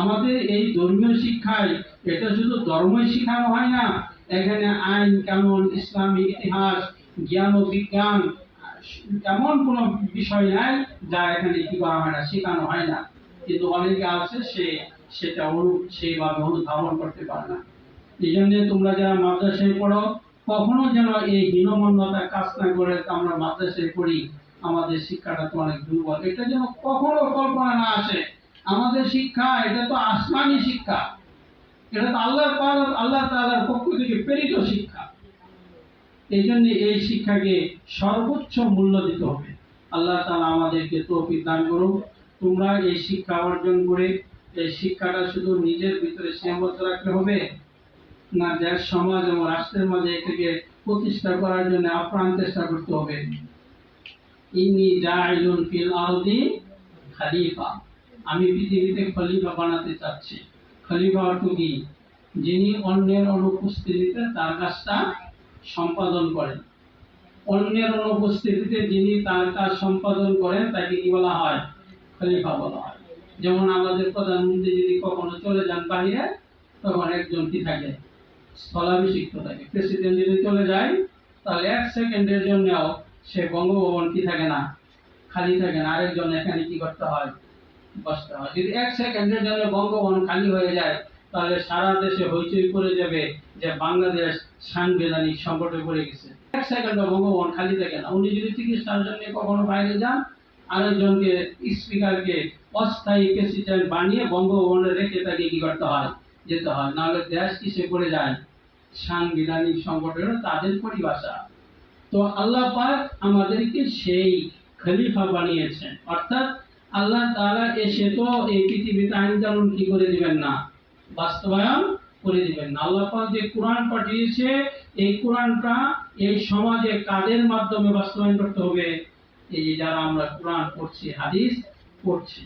আমাদের এই ধর্মীয় শিক্ষায় এটা শুধু ধর্মই শেখানো হয় না, এখানে আইন, কানুন ইসলামিক ইতিহাস, জ্ঞান ও বিজ্ঞান এমন কোনো বিষয় নাই যা এখানে কি করা হয় না শেখানো হয় না। কিন্তু অনেকে আছে সে, সেটা অনু, সেইভাবে অনুধাবন করতে পারে না। এই জন্য তোমরা যারা মাদ্রাসায় পড়ো, কখনো যেন এই হীনমন্যতা কাজ না করে আমরা মাদ্রাসায় পড়ি, আমাদের শিক্ষাটা তো অনেক দুর্বল। এটা যেন কখনো কল্পনা না আসে। আমাদের শিক্ষা, এটা তো আসমানি শিক্ষা। এটা তো আল্লাহ আল্লাহ তাআলার পক্ষ থেকে প্রেরিত শিক্ষা। এই জন্য এই শিক্ষাকে সর্বোচ্চ মূল্য দিতে হবে। আল্লাহ তাআলা আমাদেরকে তৌফিক দান করুন তোমরা এই শিক্ষা অর্জন করে, এই শিক্ষাটা শুধু নিজের ভিতরে সীমাবদ্ধ রাখতে হবে, না দেশ সমাজ এবং রাষ্ট্রের মাঝে এটাকে প্রতিষ্ঠা করার জন্য আপ্রাণ চেষ্টা করতে হবে। ইনি জাইলুন ফিল আরদি খলিফা। আমি পৃথিবীতে খলিফা বানাতে চাচ্ছি। খলিফা অর্থ কি? যিনি অন্যের অনুপস্থিতিতে তার কাজটা সম্পাদন করেন। অন্যের অনুপস্থিতিতে যিনি তার কাজ সম্পাদন করেন, তাকে কি বলা হয়? খলিফা বলা হয়। যেমন আমাদের প্রধানমন্ত্রী যদি কখনো চলে যান বাইরে তখন একজন কি থাকে? স্থলাভিষিক্ত থাকে। প্রেসিডেন্ট যদি চলে যায়, তাহলে এক সেকেন্ডের জন্যও সে বঙ্গভবন কি থাকে না? খালি থাকে না। আরেকজন এখানে কি করতে হয়? বসতে যদি এক সেকেন্ডের জন্য বঙ্গভবন খালি হয়ে যায়, তাহলে সারা দেশে হইচই করে যাবে যে বাংলাদেশ সাংবিধানিক সংকটে পড়ে গেছে। এক সেকেন্ডে বঙ্গভবন খালি থাকে না। উনি যদি চিকিৎসার জন্য কখনো বাইরে যান, আরেকজনকে, স্পিকারকে, অস্থায়ী প্রেসিডেন্ট বানিয়ে বঙ্গভবনে রেখে তাকে কি করতে হয়? যেতে হয়। নাহলে দেশ কিসে পড়ে যায়? সাংবিধানিক সংকটের তাদের পরিভাষা। তো আল্লাহ পাক আমাদেরকে সেই খলিফা বানিয়েছেন। অর্থাৎ আল্লাহ তাআলা এসে তো এই পৃথিবীতে আইন কানুন কি করে দিবেন না? বাস্তবায়ন করে দিবেন না। আল্লাহ যে কোরআন পাঠিয়েছে, এই কোরআনটা এই সমাজে কাদের মাধ্যমে বাস্তবায়ন করতে হবে? এই যারা আমরা কোরআন পড়ছি, হাদিস পড়ছি।